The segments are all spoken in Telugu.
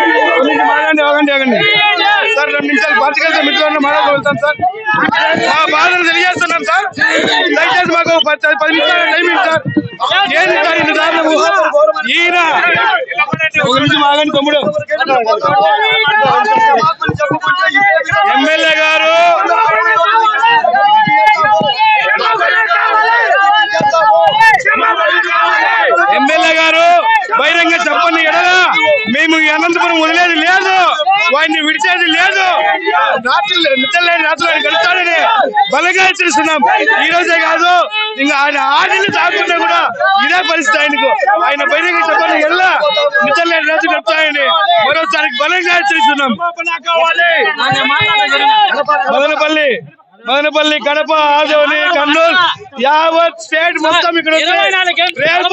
ఆగండి ఆగండి ఆగండి. సార్ రెండు నిమిషాలు పార్టీకెళ్తే మిత్రులను సార్. మా బాధను తెలియజేస్తున్నాం సార్. దయచేసి మాకు పది పది నిమిషాలు టైం ఇవ్వండి సార్. ఏంటి సార్ ఇంత దారుణము ఈయన. ఒక నిమిషం ఆగండి తమ్ముడు. విడిచేది లేదు. రాత్రులు నిద్రలేని రాత్రులు ఆయన గడుస్తాడని బలంగా హెచ్చరిస్తున్నాం. ఈ రోజే కాదు ఇంకా ఆయన ఆడిని తాకుండా కూడా ఇదే పరిస్థితి ఆయనకు. ఆయన బహిరంగ చెప్పండి ఎడలా నిద్రలేని రాత్రి గడుపుతాయని మరోసారి బలంగా హెచ్చరిస్తున్నాం. మదనపల్లి మదనపల్లి కడప ఆదోని కర్నూలు యావత్ స్టేట్ మొత్తం ఇక్కడ రేపు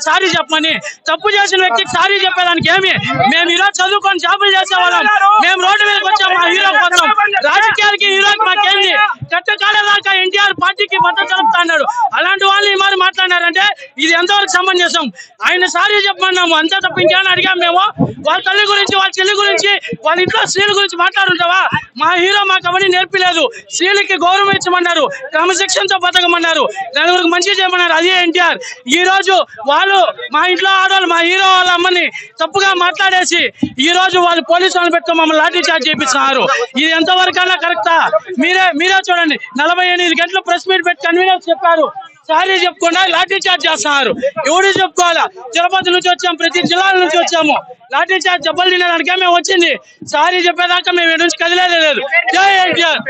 టైం ఇచ్చారు సారీ చెప్పమని తప్పు చేసిన వ్యక్తికి సారీ చెప్పేదానికి ఏమి మేము ఈరోజు చదువుకొని జాబులు చేసేవాళ్ళం మేము రోడ్డు మీదకి వచ్చాం మా హీరో కోసం రాజకీయాలకి హీరోకి మాకేంది కట్టకాలదాకా ఎన్టీఆర్ పార్టీకి మద్దతు తెలుపుతున్నాడు అలాంటి వాళ్ళు మరి మాట్లాడినారంటే ఇది ఎంతవరకు సమంజసం? ఆయన సారీ చెప్పమన్నాము. అంతే తప్ప ఇంకేమైనా అడిగాం మేము? వాళ్ళ తల్లి గురించి వాళ్ళ చెల్లి గురించి వాళ్ళ ఇంట్లో స్త్రీల గురించి మాట్లాడుంటావా? మా హీరో మాకు అవన్నీ నేర్పలేదు. స్త్రీలకి గౌరవం ఇచ్చమన్నారు. క్రమశిక్షణతో బతకమన్నారు. నలుగురికి మంచి చేయమన్నారు. అదే ఎన్టీఆర్. ఈ రోజు వాళ్ళు మా ఇంట్లో ఆడవాళ్ళు మా హీరో వాళ్ళ అమ్మని తప్పుగా మాట్లాడేసి ఈ రోజు వాళ్ళు పోలీసు వాళ్ళని పెట్టుకో మమ్మల్ని లాఠీ చార్జ్ చేపిస్తున్నారు. ఇది ఎంతవరకైనా కరెక్టా? మీరే మీరే చూడండి. నలభై ఎనిమిది గంటలు ప్రెస్ మీట్ పెట్టి కన్వీనర్ చెప్పారు. సారీ చెప్పకుండా లాఠీ చార్జ్ చేస్తున్నారు ఎవరు చెప్పుకోవాలా? తిరుపతి నుంచి వచ్చాము ప్రతి జిల్లాల నుంచి వచ్చాము. లాఠీ చార్జ్ దెబ్బలు తినడానికే మేము వచ్చింది. సారీ చెప్పేదాకా మేము ఎటు నుంచి కదిలేదు లేదు. జై ఎన్టీఆర్.